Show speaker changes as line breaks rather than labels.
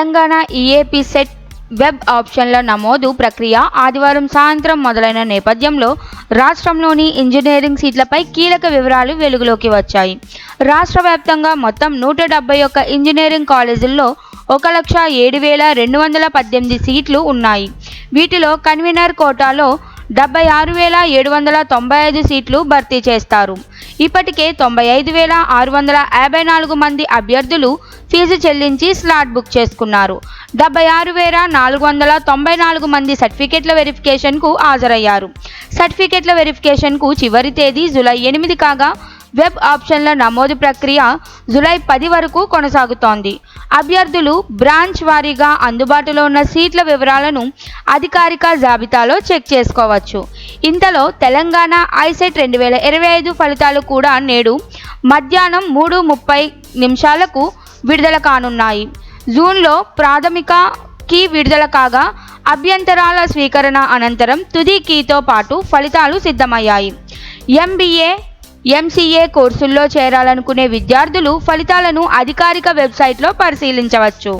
Telangana EAP CET web ఆప్షన్ల నమోదు ప్రక్రియ ఆదివారం సాయంత్రం మొదలైన నేపథ్యంలో రాష్ట్రంలోని ఇంజనీరింగ్ సీట్లపై కీలక వివరాలు వెలుగులోకి వచ్చాయి. రాష్ట్ర వ్యాప్తంగా మొత్తం నూట డెబ్బై ఒక్క ఇంజనీరింగ్ కాలేజీల్లో ఒక లక్ష ఏడు వేల రెండు వందల పద్దెనిమిది సీట్లు ఉన్నాయి. వీటిలో కన్వీనర్ కోటాలో డెబ్బై ఆరు వేల ఏడు వందల తొంభై ఐదు సీట్లు భర్తీ చేస్తారు. ఇప్పటికే తొంభై ఐదు వేల ఆరు వందల యాభై నాలుగు మంది అభ్యర్థులు ఫీజు చెల్లించి స్లాట్ బుక్ చేసుకున్నారు. డెబ్బై ఆరు వేల నాలుగు వందల తొంభై నాలుగు మంది సర్టిఫికెట్ల వెరిఫికేషన్కు హాజరయ్యారు. సర్టిఫికెట్ల వెరిఫికేషన్కు చివరి తేదీ జూలై ఎనిమిది కాగా వెబ్ ఆప్షన్ల నమోదు ప్రక్రియ జులై పది వరకు కొనసాగుతోంది. అభ్యర్థులు బ్రాంచ్ వారీగా అందుబాటులో ఉన్న సీట్ల వివరాలను అధికారిక జాబితాలో చెక్ చేసుకోవచ్చు. ఇంతలో తెలంగాణ ఐసెట్ రెండు వేల ఇరవై ఐదు ఫలితాలు కూడా నేడు మధ్యాహ్నం మూడు ముప్పై నిమిషాలకు విడుదల కానున్నాయి. జూన్లో ప్రాథమిక కీ విడుదల కాగా అభ్యంతరాల స్వీకరణ అనంతరం తుది కీతో పాటు ఫలితాలు సిద్ధమయ్యాయి. ఎంబీఏ ఎంసీఏ కోర్సుల్లో చేరాలనుకునే విద్యార్థులు ఫలితాలను అధికారిక వెబ్సైట్లో పరిశీలించవచ్చు.